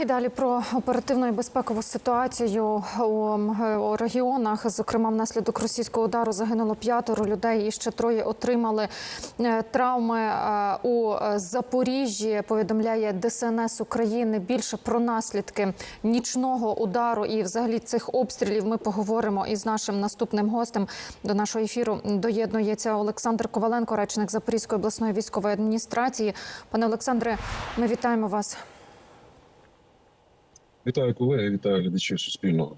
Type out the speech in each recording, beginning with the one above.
І далі про оперативну і безпекову ситуацію у, регіонах. Зокрема, внаслідок російського удару загинуло п'ятеро людей і ще троє отримали е, травми е, у Запоріжжі. Повідомляє ДСНС України. Більше про наслідки нічного удару і, взагалі, цих обстрілів ми поговоримо із нашим наступним гостем. До нашого ефіру доєднується Олександр Коваленко, речник Запорізької обласної військової адміністрації. Пане Олександре, ми вітаємо вас. Вітаю колеги, вітаю глядачів Суспільного.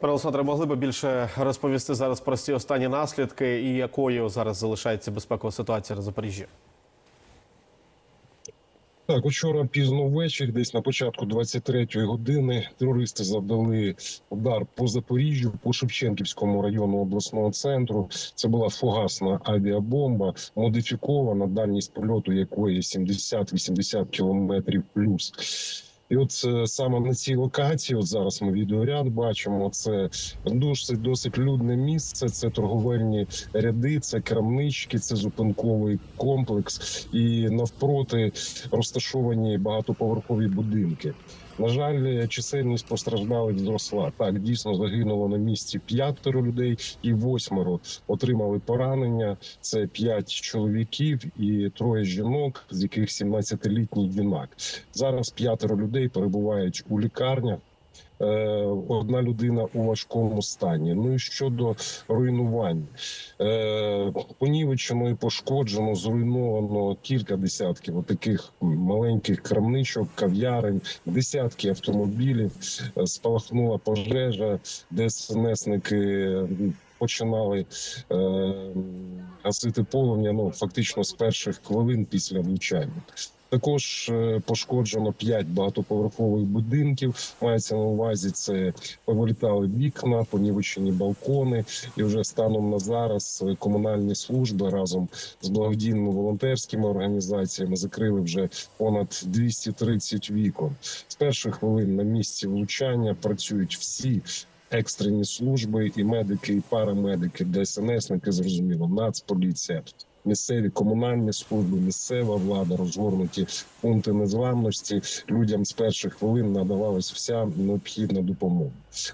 Пане Олександре, могли би більше розповісти зараз про ці останні наслідки і якою зараз залишається безпекова ситуація на Запоріжжі? Так, учора пізно ввечері, десь на початку 23-ї години, терористи завдали удар по Запоріжжю, по Шевченківському району обласного центру. Це була фугасна авіабомба, модифікована, дальність польоту якої 70-80 кілометрів плюс. І от е, саме на цій локації, от зараз ми відеоряд бачимо. Це досить досить людне місце. Це торговельні ряди, це крамнички, це зупинковий комплекс, і навпроти розташовані багатоповерхові будинки. На жаль, чисельність постраждалих зросла. Так дійсно загинуло на місці п'ятеро людей, і восьмеро отримали поранення. Це п'ять чоловіків і троє жінок, з яких 17-літній юнак. Зараз п'ятеро людей перебувають у лікарнях. Е, Одна людина у важкому стані. Ну і щодо руйнувань, Е, понівечено і пошкоджено, зруйновано кілька десятків таких маленьких крамничок, кав'ярень, десятки автомобілів. Е, Спалахнула пожежа, ДСНСники починали е, гасити полум'я. Ну фактично з перших хвилин після влучання. Також е, пошкоджено п'ять багатоповерхових будинків. Мається на увазі це повилітали вікна, понівечені балкони, і вже станом на зараз е, комунальні служби разом з благодійними волонтерськими організаціями закрили вже понад 230 вікон. З перших хвилин на місці влучання працюють всі. Екстрені служби і медики, і парамедики, ДСНСники, зрозуміло, нацполіція, місцеві комунальні служби, місцева влада, розгорнуті пункти незламності. Людям з перших хвилин надавалась вся необхідна допомога.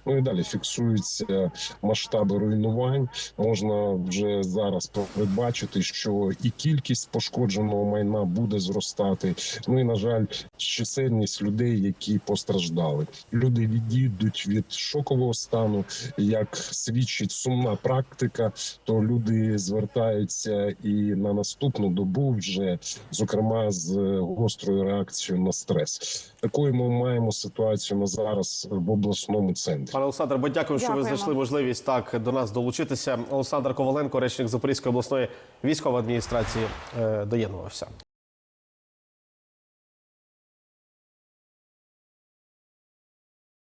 Ну і далі фіксуються масштаби руйнувань. Можна вже зараз передбачити, що і кількість пошкодженого майна буде зростати. Ну і на жаль, чисельність людей, які постраждали. Люди відійдуть від шокового стану, як свідчить сумна практика, то люди звертаються і на наступну добу вже зокрема з гострою реакцією на стрес. Такою ми маємо ситуацію на зараз в обласному центрі. Пане Олександр, бо дякую, що ви знайшли можливість так до нас долучитися. Олександр Коваленко, речник Запорізької обласної військової адміністрації, е, доєднувався.